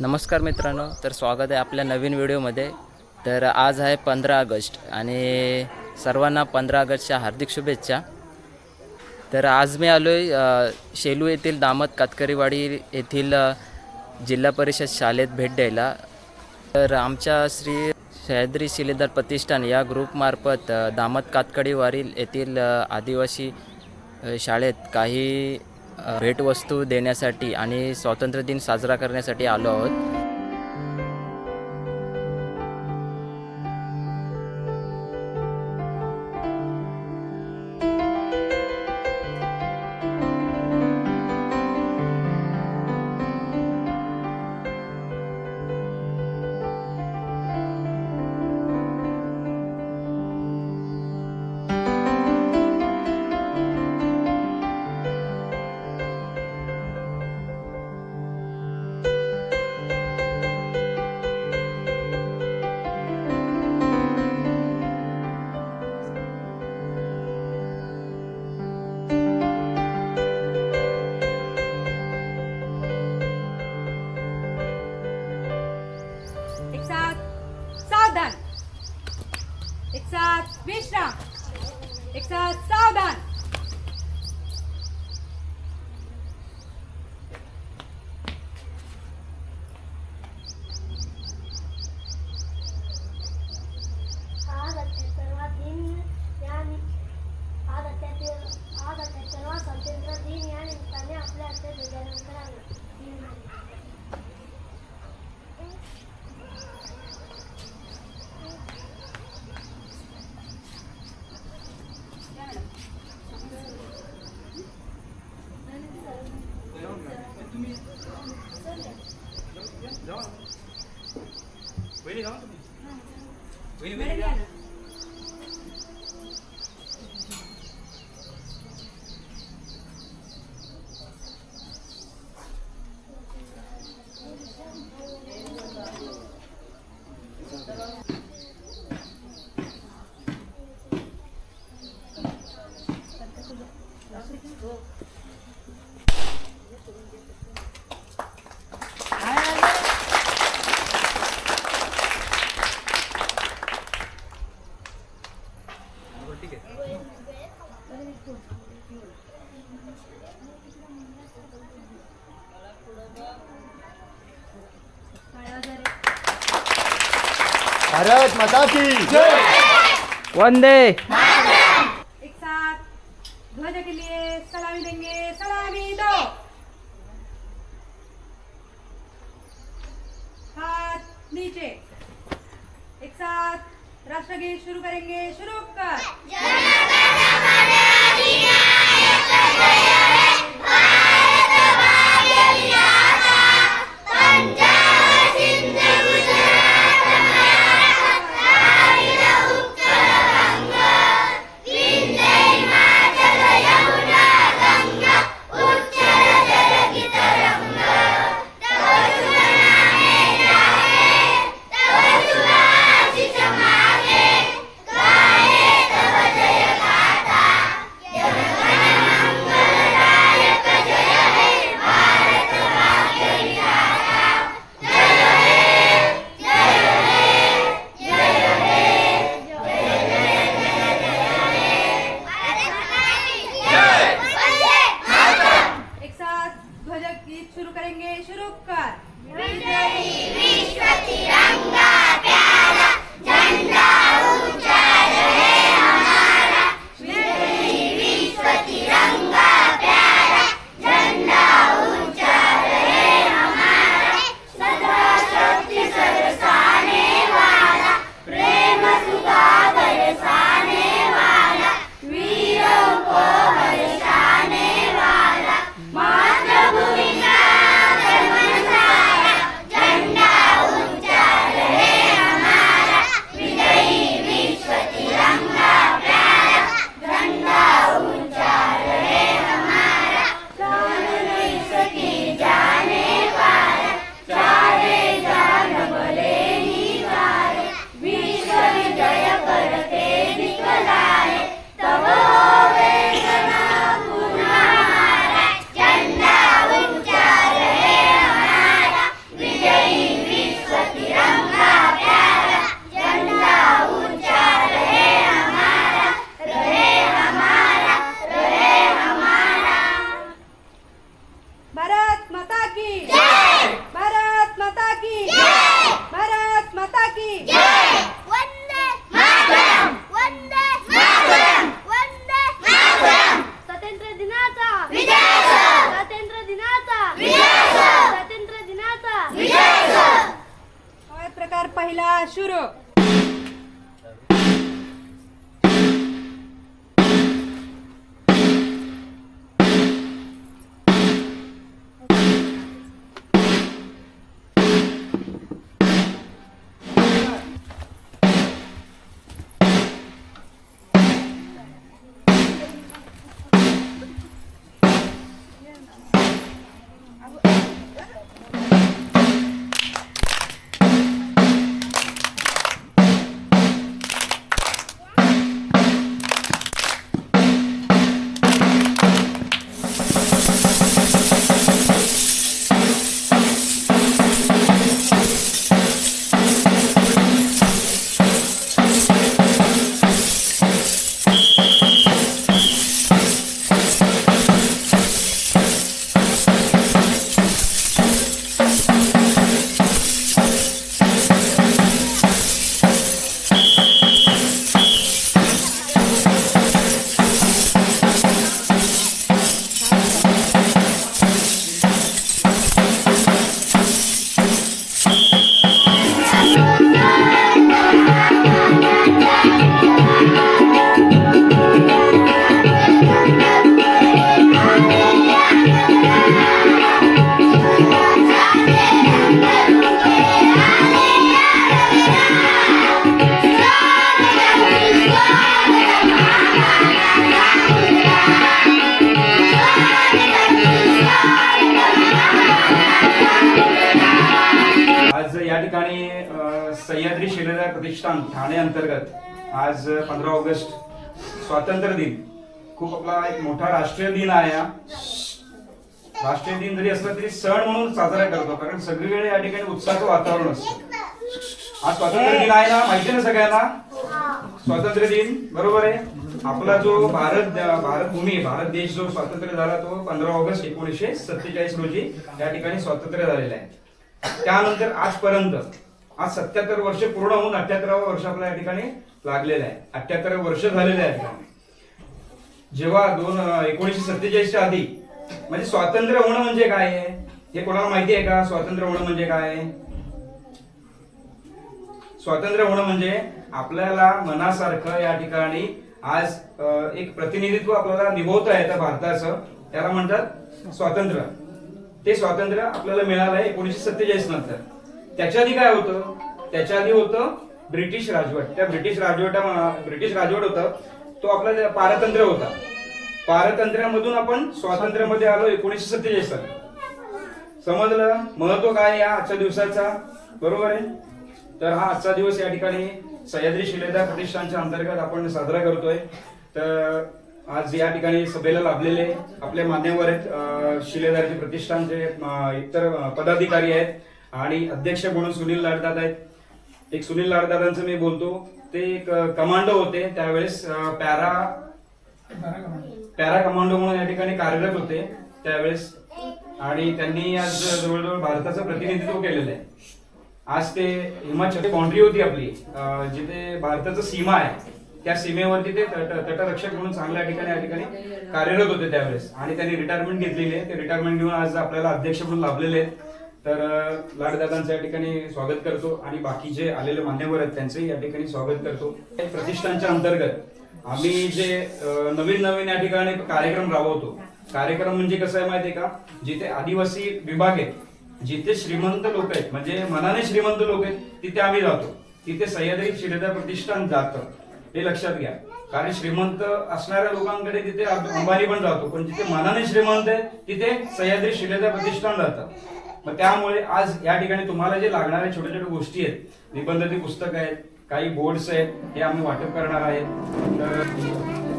नमस्कार मित्रांनो तर स्वागत आहे आपल्या नवीन व्हिडिओमध्ये. तर आज आहे पंधरा ऑगस्ट आणि सर्वांना पंधरा ऑगस्टच्या हार्दिक शुभेच्छा. तर आज मी आलो आहे शेलू येथील दामत कातकरीवाडी येथील जिल्हा परिषद शाळेत भेट द्यायला. तर आमच्या श्री सह्याद्री शिलेदार प्रतिष्ठान या ग्रुपमार्फत दामत कातकडीवारी येथील आदिवासी शाळेत काही भेटवस्तू देण्यासाठी आणि स्वातंत्र्य दिन साजरा करण्यासाठी आलो आहोत. भारत माता की जय। वंदे। एक साथ ध्वज के लिए सलामी देंगे सलामी दो। हाथ नीचे। एक साथ राष्ट्रगीत शुरू करेंगे शुरू कर। ठिकाणी सह्याद्री शिलेदार प्रतिष्ठान ठाणे अंतर्गत आज पंधरा ऑगस्ट स्वातंत्र्य दिन. खूप आपला एक मोठा राष्ट्रीय दिन आहे हा. राष्ट्रीय दिन जरी असला तरी सण म्हणून साजरा करतो कारण सगळीकडे या ठिकाणी उत्साहाचं वातावरण असतं. आज स्वातंत्र्य दिन आहे ना माहिती ना सगळ्यांना? स्वातंत्र्य दिन बरोबर आहे? आपला जो भारत भारत भूमी भारत देश जो स्वातंत्र्य झाला तो पंधरा ऑगस्ट एकोणीसशे सत्तेचाळीस रोजी या ठिकाणी स्वातंत्र्य झालेला आहे. त्यानंतर आजपर्यंत आज सत्याहत्तर वर्ष पूर्ण होऊन अठ्याहत्तरावं वर्ष आपल्या या ठिकाणी लागलेलं आहे. अठ्याहत्तर वर्ष झालेले आहे जेव्हा दोन एकोणीशे सत्तेचाळीसच्या आधी म्हणजे स्वातंत्र्य होणं म्हणजे काय आहे? हे कोणाला माहिती आहे का? स्वातंत्र्य होणं म्हणजे काय? आहे? स्वातंत्र्य होणं म्हणजे आपल्याला मनासारखं या ठिकाणी आज एक प्रतिनिधित्व आपल्याला निभवता येतं भारताचं. त्याला म्हणतात स्वातंत्र्य. ते स्वातंत्र्य आपल्याला मिळालं आहे एकोणीसशे सत्तेचाळीस नंतर. त्याच्या आधी काय होतं? त्याच्या आधी होतं ब्रिटिश राजवट. त्या ब्रिटिश राजवटा ब्रिटिश राजवट होतं तो आपला पारतंत्र्य होता. पारतंत्र्यामधून आपण स्वातंत्र्यामध्ये आलो एकोणीसशे सत्तेचाळीस साली. समजलं? महत्त्व काय या आजच्या दिवसाचा? बरोबर आहे? तर हा आजचा दिवस या ठिकाणी सह्याद्री शिलेदार प्रतिष्ठानच्या अंतर्गत आपण साजरा करतोय. तर आज या ठिकाणी सभेला लाभलेले आपले मान्यवर आहेत शिलेदारचे प्रतिष्ठानचे इतर पदाधिकारी आहेत आणि अध्यक्ष म्हणून सुनील लाडदाद आहेत. एक सुनील लाडदादांचं मी बोलतो. ते एक कमांडो होते. त्यावेळेस पॅरा पॅरा कमांडो म्हणून या ठिकाणी कार्यरत होते त्यावेळेस. आणि त्यांनी आज जवळजवळ भारताचं प्रतिनिधित्व केलेलं आहे. आज ते हिमाचल बाउंड्री होती आपली जिथे भारताचं सीमा आहे. त्या सीमेवरती ते तट तटरक्षक म्हणून चांगल्या ठिकाणी या ठिकाणी कार्यरत होते त्यावेळेस. आणि त्यांनी रिटायरमेंट घेतलेली आहे. ते रिटायरमेंट घेऊन आज आपल्याला अध्यक्ष म्हणून लाभलेले आहेत. तर लाडदादांचं या ठिकाणी स्वागत करतो. आणि बाकी जे आलेले मान्यवर आहेत त्यांचंही या ठिकाणी स्वागत करतो. प्रतिष्ठानच्या अंतर्गत आम्ही जे नवीन नवीन या ठिकाणी कार्यक्रम राबवतो. कार्यक्रम म्हणजे कसं आहे माहितीये का? जिथे आदिवासी विभाग आहेत जिथे श्रीमंत लोक आहेत म्हणजे मनाने श्रीमंत लोक आहेत तिथे आम्ही जातो. तिथे सह्याद्री शिलेदार प्रतिष्ठान जातं. हे लक्षात घ्या. कारण श्रीमंत असणाऱ्या लोकांकडे तिथे अंब- अंबानी पण जातो पण जिथे मनाने श्रीमंत आहे तिथे सह्याद्री शिलेदार प्रतिष्ठान जातं मग त्यामुळे आज या ठिकाणी तुम्हाला जे लागणाऱ्या छोट्या छोट्या गोष्टी आहेत निबंधाची पुस्तक आहेत काही बोर्ड्स आहेत हे आम्ही वाटप करणार आहेत. तर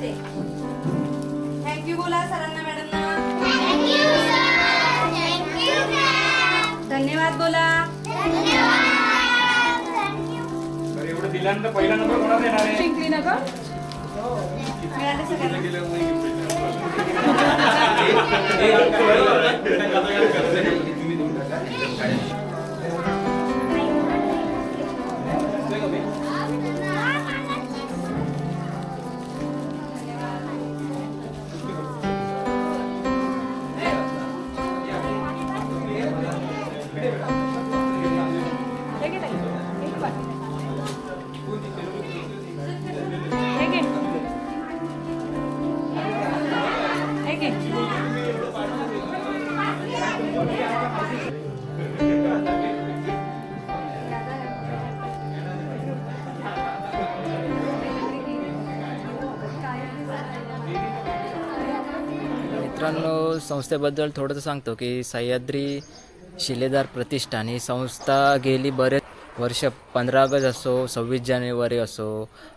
येते थँक्यू बोला सरांना मॅडमना. धन्यवाद बोला. तर एवढं दिल्यानंतर पहिला नंबर कोणाला देणार आहे? शिंकली नका. मिळाले सगळ्यांना. संस्थेबद्दल थोडंसं सांगतो की सह्याद्री शिलेदार प्रतिष्ठान ही संस्था गेली बरेच वर्ष पंधरा ऑगस्ट असो सव्वीस जानेवारी असो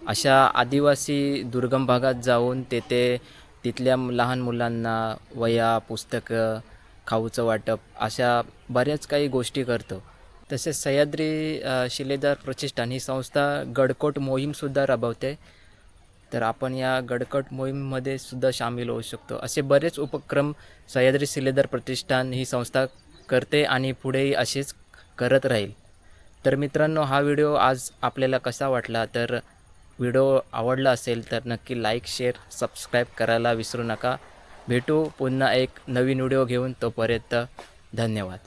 अशा आदिवासी दुर्गम भागात जाऊन तेथे तिथल्या लहान मुलांना वया पुस्तकं खाऊचं वाटप अशा बऱ्याच काही गोष्टी करतो. तसेच सह्याद्री शिलेदार प्रतिष्ठान ही संस्था गडकोट मोहीमसुद्धा राबवते. तर आपण या गडकट मोहीममध्ये सुद्धा सामील होऊ शकतो. असे बरेच उपक्रम सह्याद्री शिलेदार प्रतिष्ठान ही संस्था करते आणि पुढेही असेच करत राहील. तर मित्रांनो हा व्हिडिओ आज आपल्याला कसा वाटला? तर व्हिडिओ आवडला असेल तर नक्की लाईक शेअर सबस्क्राईब करायला विसरू नका. भेटू पुन्हा एक नवीन व्हिडिओ घेऊन. तोपर्यंत धन्यवाद.